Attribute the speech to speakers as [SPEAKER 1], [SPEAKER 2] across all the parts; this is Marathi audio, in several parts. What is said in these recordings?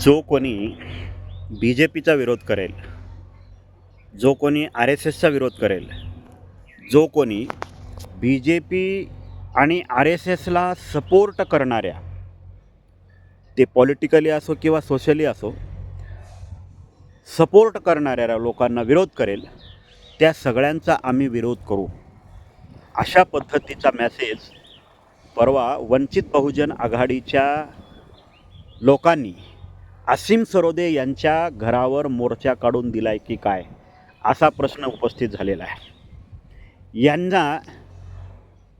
[SPEAKER 1] जो कोणी बी जे पीचा विरोध करेल जो कोणी आर एस एसचा विरोध करेल जो कोणी बी जे पी आणि आर एस एसला सपोर्ट करणाऱ्या ते पॉलिटिकली असो किंवा सोशली असो सपोर्ट करणाऱ्या लोकांना विरोध करेल त्या सगळ्यांचा आम्ही विरोध करू. अशा पद्धतीचा मॅसेज परवा वंचित बहुजन आघाडीच्या लोकांनी असीम सरोदे यांच्या घरावर मोर्चा काढून दिलाय की काय? असा प्रश्न उपस्थित झालेला आहे. यांना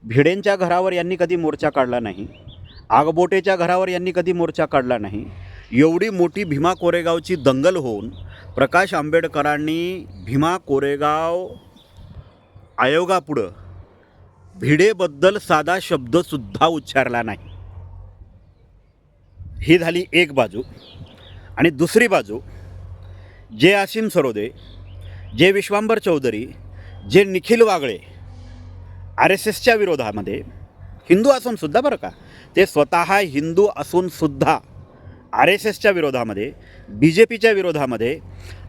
[SPEAKER 1] भिडेंच्या घरावर यांनी कधी मोर्चा काढला नाही आगबोटेच्या घरावर यांनी कधी मोर्चा काढला नाही एवढी मोठी भीमा कोरेगावची दंगल होऊन प्रकाश आंबेडकरांनी भीमा कोरेगाव आयोगापुढं भिडेबद्दल साधा शब्दसुद्धा उच्चारला नाही. ही झाली एक बाजू. आणि दुसरी बाजू जे आसिम सरोदे जे विश्वांबर चौधरी जे निखिल वागळे आर एस एसच्या विरोधामध्ये हिंदू असूनसुद्धा बरं का ते स्वतः हिंदू असूनसुद्धा आर एस एसच्या विरोधामध्ये बी जे पीच्या विरोधामध्ये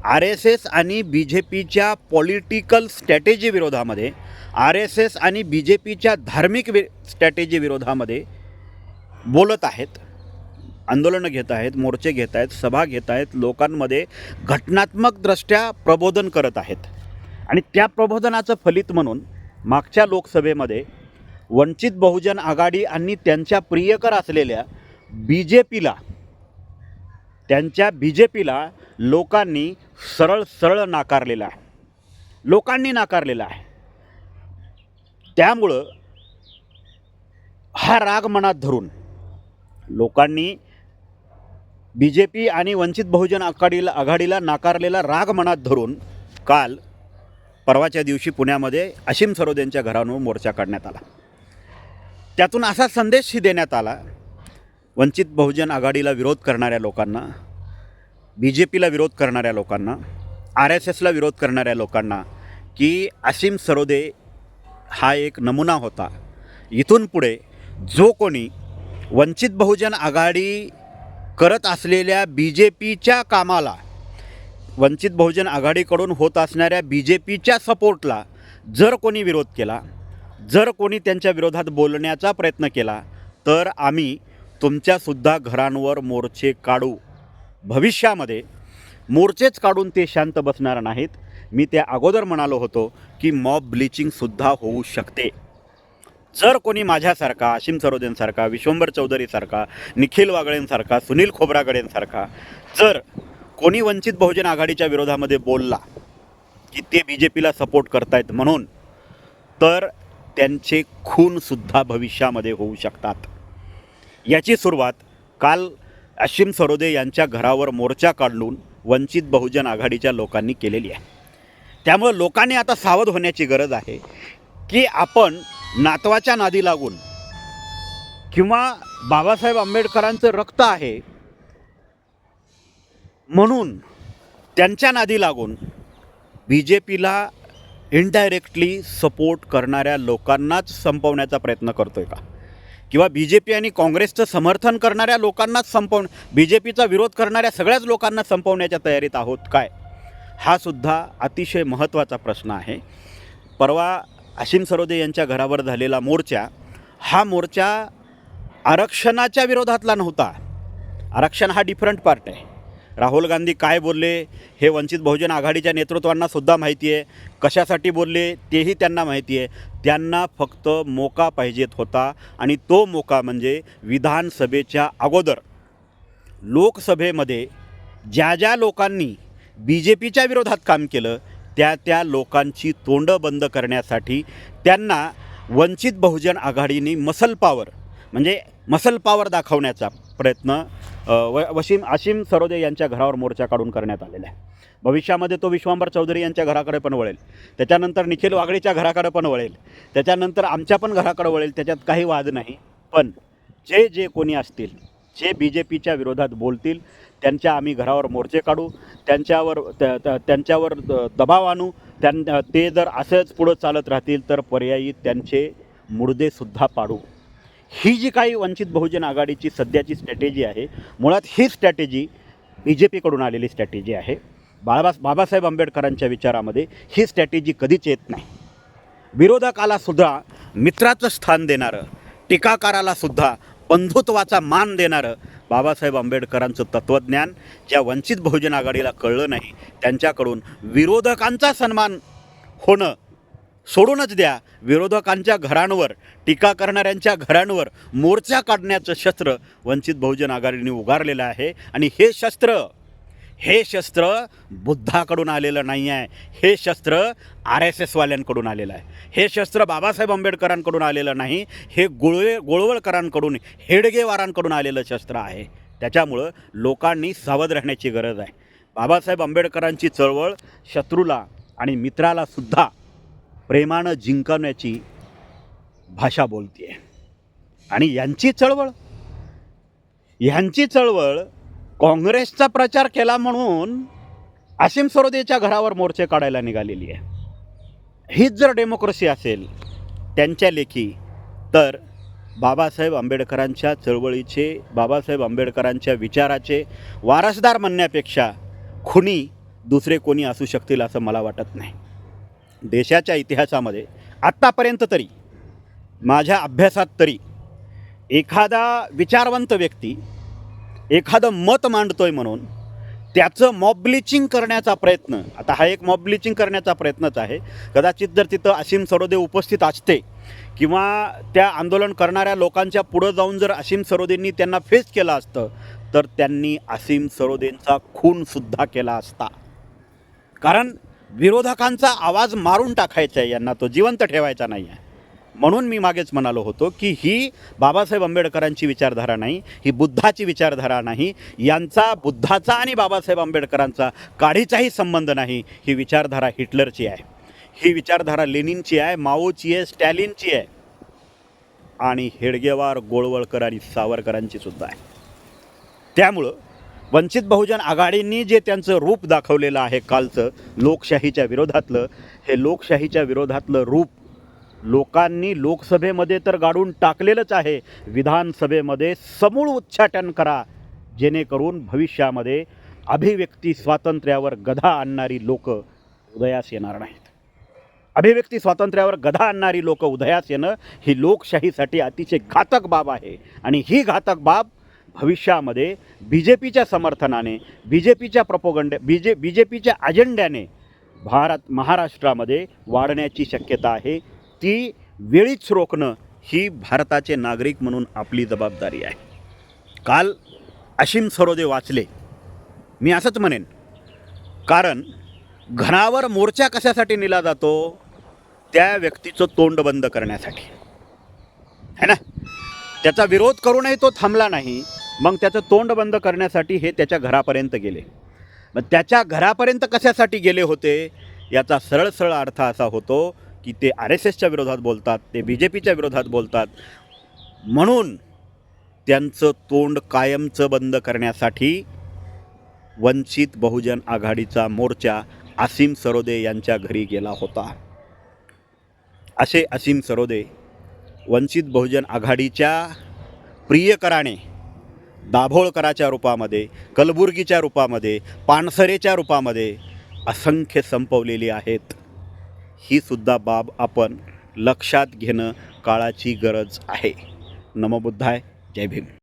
[SPEAKER 1] आर एस एस आणि बी जे पीच्या पॉलिटिकल स्ट्रॅटेजी विरोधामध्ये आर एस एस आणि बी जे पीच्या धार्मिक वि स्ट्रॅटेजी विरोधामध्ये बोलत आहेत. आंदोलनं घेत आहेत मोर्चे घेत आहेत सभा घेत आहेत लोकांमध्ये घटनात्मकदृष्ट्या प्रबोधन करत आहेत. आणि त्या प्रबोधनाचं फलित म्हणून मागच्या लोकसभेमध्ये वंचित बहुजन आघाडी आणि त्यांच्या प्रियकर असलेल्या बी जे पीला त्यांच्या बी जे पीला लोकांनी सरळ सरळ नाकारलेलं आहे. लोकांनी नाकारलेला आहे. त्यामुळं हा राग मनात धरून लोकांनी बी जे पी आणि वंचित बहुजन आघाडीला आघाडीला नाकारलेला राग मनात धरून काल परवाच्या दिवशी पुण्यामध्ये असीम सरोदेंच्या घरावर मोर्चा काढण्यात आला. त्यातून असा संदेशही देण्यात आला वंचित बहुजन आघाडीला विरोध करणाऱ्या लोकांना बी जे पीला विरोध करणाऱ्या लोकांना आर एस एसला विरोध करणाऱ्या लोकांना की असीम सरोदे हा एक नमुना होता. इथून पुढे जो कोणी वंचित बहुजन आघाडी करत असलेल्या बी जे पीच्या कामाला वंचित बहुजन आघाडीकडून होत असणाऱ्या बी जे पीच्या सपोर्टला जर कोणी विरोध केला जर कोणी त्यांच्या विरोधात बोलण्याचा प्रयत्न केला तर आम्ही तुमच्यासुद्धा घरांवर मोर्चे काढू. भविष्यामध्ये मोर्चेच काढून ते शांत बसणार नाहीत. मी त्या अगोदर म्हणालो होतो की मॉब ब्लिचिंगसुद्धा होऊ शकते. जर कोणी माझ्यासारखा आशिम सरोदेंसारखा विश्वंभर चौधरीसारखा निखिल वागळेंसारखा सुनील खोब्रागडेंसारखा जर कोणी वंचित बहुजन आघाडीच्या विरोधामध्ये बोलला की ते बी जे पीला सपोर्ट करतायत म्हणून तर त्यांचे खूनसुद्धा भविष्यामध्ये होऊ शकतात. याची सुरुवात काल अशिम सरोदे यांच्या घरावर मोर्चा काढून वंचित बहुजन आघाडीच्या लोकांनी केलेली आहे. त्यामुळं लोकांनी आता सावध होण्याची गरज आहे की आपण नातवाच्या नादी लागून. किंवा बाबासाहेब आंबेडकरांचं रक्त आहे. म्हणून त्यांच्या नादी लागून बी जे पीला इनडायरेक्टली सपोर्ट करणाऱ्या लोकांनाच संपवण्याचा प्रयत्न करतोय का? किंवा बी जे पी आणि काँग्रेसचं समर्थन करणाऱ्या लोकांनाच संपव बी जे पीचा विरोध करणाऱ्या सगळ्याच लोकांना संपवण्याच्या तयारीत आहोत काय? हा सुद्धा अतिशय महत्त्वाचा प्रश्न आहे. परवा असीम सरोदे यांच्या घरावर झालेला मोर्चा हा मोर्चा आरक्षणाच्या विरोधातला नव्हता. आरक्षण हा डिफरंट पार्ट आहे. राहुल गांधी काय बोलले हे वंचित बहुजन आघाडीच्या नेतृत्वांना सुद्धा माहिती आहे. कशासाठी बोलले तेही त्यांना माहिती आहे. त्यांना फक्त मोका पाहिजेत होता आणि तो मोका म्हणजे विधानसभेच्या अगोदर. लोकसभेमध्ये ज्या ज्या लोकांनी बी जे पीच्या विरोधात काम केलं त्या त्या लोकांची तोंडं बंद करण्यासाठी त्यांना वंचित बहुजन आघाडीने मसल पॉवर म्हणजे मसल पॉवर दाखवण्याचा प्रयत्न व वशीम आशिम सरोदे यांच्या घरावर मोर्चा काढून करण्यात आलेला आहे. भविष्यामध्ये तो विश्वांबर चौधरी यांच्या घराकडे पण वळेल. त्याच्यानंतर निखिल वागळेच्या घराकडे पण वळेल. त्याच्यानंतर आमच्या पण घराकडे वळेल. त्याच्यात काही वाद नाही. पण जे जे कोणी असतील जे बी जे पीच्या विरोधात बोलतील त्यांच्या आम्ही घरावर मोर्चे काढू त्यांच्यावर त्या- त्यांच्यावर द- दबाव आणू त्यां ते जर असंच पुढं चालत राहतील तर पर्यायी त्यांचे मुर्देसुद्धा पाडू. ही जी काही वंचित बहुजन आघाडीची सध्याची स्ट्रॅटेजी आहे मुळात ही स्ट्रॅटेजी बी जे पीकडून आलेली स्ट्रॅटेजी आहे. बाबा बाबासाहेब आंबेडकरांच्या विचारामध्ये ही स्ट्रॅटेजी कधीच येत नाही. विरोधकालासुद्धा मित्राचं स्थान देणारं टीकाकारालासुद्धा बंधुत्वाचा मान देणारं बाबासाहेब आंबेडकरांचं तत्त्वज्ञान ज्या वंचित बहुजन आघाडीला कळलं नाही त्यांच्याकडून विरोधकांचा सन्मान होणं सोडूनच द्या. विरोधकांच्या घरांवर टीका करणाऱ्यांच्या घरांवर मोर्चा काढण्याचं शस्त्र वंचित बहुजन आघाडीने उगारलेलं आहे. आणि हे शस्त्र हे शस्त्र बुद्धाकडून आलेलं नाही आहे हे शस्त्र आर एस एसवाल्यांकडून आलेलं आहे. हे शस्त्र बाबासाहेब आंबेडकरांकडून आलेलं नाही. हे गोळवे गोळवळकरांकडून हेडगेवारांकडून आलेलं शस्त्र आहे. त्याच्यामुळं लोकांनी सावध राहण्याची गरज आहे. बाबासाहेब आंबेडकरांची चळवळ शत्रूला आणि मित्राला सुद्धा प्रेमानं जिंकण्याची भाषा बोलते आहे आणि यांची चळवळ ह्यांची चळवळ काँग्रेसचा प्रचार केला म्हणून असीम सरोदेच्या घरावर मोर्चे काढायला निघालेली आहे. हीच जर डेमोक्रेसी असेल त्यांच्या लेखी तर बाबासाहेब आंबेडकरांच्या चळवळीचे बाबासाहेब आंबेडकरांच्या विचाराचे वारसदार म्हणण्यापेक्षा खुनी दुसरे कोणी असू शकतील असं मला वाटत नाही. देशाच्या इतिहासामध्ये आत्तापर्यंत तरी माझ्या अभ्यासात तरी एखादा विचारवंत व्यक्ती एखादं मत मांडतोय म्हणून त्याचं मॉब ब्लिचिंग करण्याचा प्रयत्न आता हा एक मॉब ब्लिचिंग करण्याचा प्रयत्नच आहे. कदाचित जर तिथं असीम सरोदे उपस्थित असते किंवा त्या आंदोलन करणाऱ्या लोकांच्या पुढं जाऊन जर असीम सरोदेंनी त्यांना फेस केलं असतं तर त्यांनी असीम सरोदेंचा खूनसुद्धा केला असता. कारण विरोधकांचा आवाज मारून टाकायचा आहे यांना तो जिवंत ठेवायचा नाही आहे म्हणून मी मागेच म्हणालो होतो की ही बाबासाहेब आंबेडकरांची विचारधारा नाही ही बुद्धाची विचारधारा नाही यांचा बुद्धाचा आणि बाबासाहेब आंबेडकरांचा काढीचाही संबंध नाही ही विचारधारा हिटलरची आहे. ही विचारधारा लेनिनची आहे माओची आहे स्टॅलिनची आहे. आणि हेडगेवार गोळवळकर आणि सावरकरांची सुद्धा आहे. त्यामुळं वंचित बहुजन आघाडींनी जे त्यांचं रूप दाखवलेलं आहे कालचं लोकशाहीच्या विरोधातलं हे लोकशाहीच्या विरोधातलं रूप लोकांनी लोकसभेमध्ये तर गाडून टाकलेलंच आहे. विधानसभेमध्ये समूळ उच्चाटन करा. जेणेकरून भविष्यामध्ये अभिव्यक्ती स्वातंत्र्यावर गधा आणणारी लोक उदयास येणार नाहीत. अभिव्यक्ती स्वातंत्र्यावर गधा आणणारी लोक उदयास येणं ही लोकशाहीसाठी अतिशय घातक बाब आहे. आणि ही घातक बाब भविष्यामध्ये बी जे पीच्या समर्थनाने बी जे पीच्या प्रपोगंड बी जे बी जे पीच्या अजेंड्याने भारत महाराष्ट्रामध्ये वाढण्याची शक्यता आहे. ती वेळीच रोखणं ही भारताचे नागरिक म्हणून आपली जबाबदारी आहे. काल अशीम सरोदे वाचले. मी असंच म्हणेन. कारण घरावर मोर्चा कशासाठी नेला जातो? त्या व्यक्तीचं तोंड बंद करण्यासाठी. है ना? त्याचा विरोध करूनही तो थांबला नाही. मग त्याचं तोंड बंद करण्यासाठी हे त्याच्या घरापर्यंत गेले. मग त्याच्या घरापर्यंत कशासाठी गेले होते? याचा सरळ सरळ अर्थ असा होतो की ते आर एस एसच्या विरोधात बोलतात ते बी जे पीच्या विरोधात बोलतात. म्हणून त्यांचं तोंड कायमचं बंद करण्यासाठी वंचित बहुजन आघाडीचा मोर्चा असीम सरोदे यांच्या घरी गेला होता. असे असीम सरोदे वंचित बहुजन आघाडीच्या प्रियकराने दाभोळकराच्या रूपामध्ये कलबुर्गीच्या रूपामध्ये पानसरेच्या रूपामध्ये असंख्य संपवलेली आहेत. ही सुद्धा बाब आपण लक्षात घेणं काळाची गरज आहे. नमबुद्धाय जय भीम.